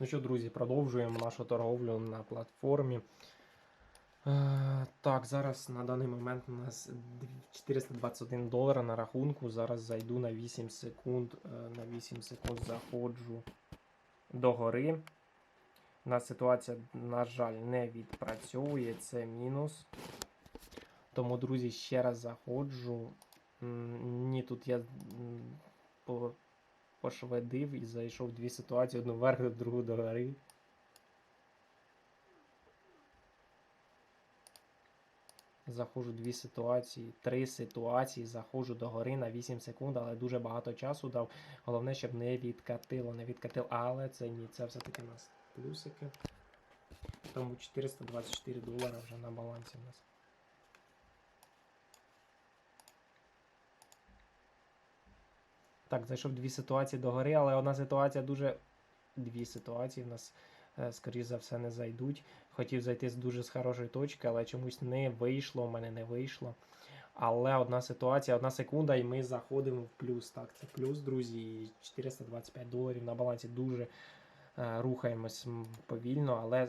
Ну що, друзі, продовжуємо нашу торговлю на платформі. Е, так, зараз на даний момент у нас 421 долара на рахунку. Зараз зайду на 8 секунд. е, на 8 секунд заходжу до гори. У нас ситуація, на жаль, не відпрацьовує, це мінус. Тому, друзі, ще раз заходжу. Ні, тут я пошведив і зайшов дві ситуації: одну вверх, другу до гори. Заходжу дві ситуації, три ситуації, заходжу до гори на 8 секунд, але дуже багато часу дав. Головне, щоб не відкатило, не відкатило. Але це ні, це все-таки у нас плюсики. Тому 424 долара вже на балансі у нас. Так, зайшов дві ситуації до гори, але одна ситуація дуже. Дві ситуації в нас, е, скоріш за все, не зайдуть. Хотів зайти з дуже з хорошої точки, але чомусь не вийшло, у мене не вийшло. Але одна ситуація, одна секунда, і ми заходимо в плюс. Так, це плюс, друзі. 425 доларів на балансі дуже е, рухаємось повільно, але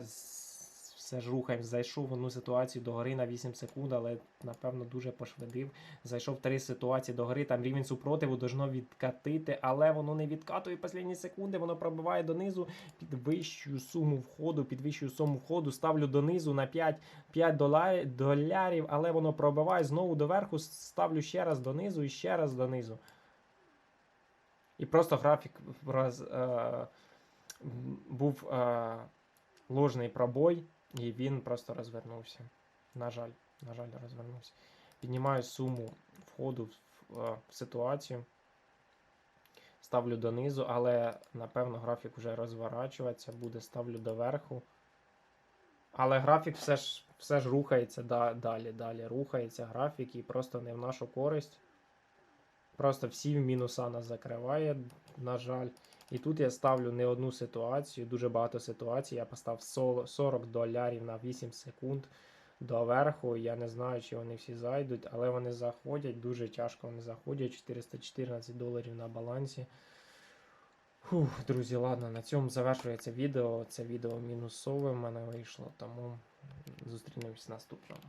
все ж рухаємось. Зайшов в одну ситуацію до гори на 8 секунд, але напевно дуже пошвидив. Зайшов три ситуації до гори, там рівень супротиву должно відкатити, але воно не відкатує останні секунди, воно пробиває донизу підвищую суму входу, підвищую суму входу, ставлю донизу на 5, 5 дола- долярів, але воно пробиває знову доверху, ставлю ще раз донизу і ще раз донизу. І просто графік роз, е, був е, ложний пробой, і він просто розвернувся. На жаль, на жаль, розвернувся. Піднімаю суму входу в, е, в ситуацію. Ставлю донизу, але напевно графік вже розворачуватися буде, ставлю доверху. Але графік все ж, все ж рухається да, далі, далі. Рухається графік і просто не в нашу користь. Просто всі в мінуса нас закриває, на жаль. І тут я ставлю не одну ситуацію, дуже багато ситуацій. Я поставив 40 долярів на 8 секунд доверху. Я не знаю, чи вони всі зайдуть, але вони заходять. Дуже тяжко вони заходять. 414 доларів на балансі. Фух, друзі, ладно, на цьому завершується відео. Це відео мінусове в мене вийшло, тому зустрінемось в наступному.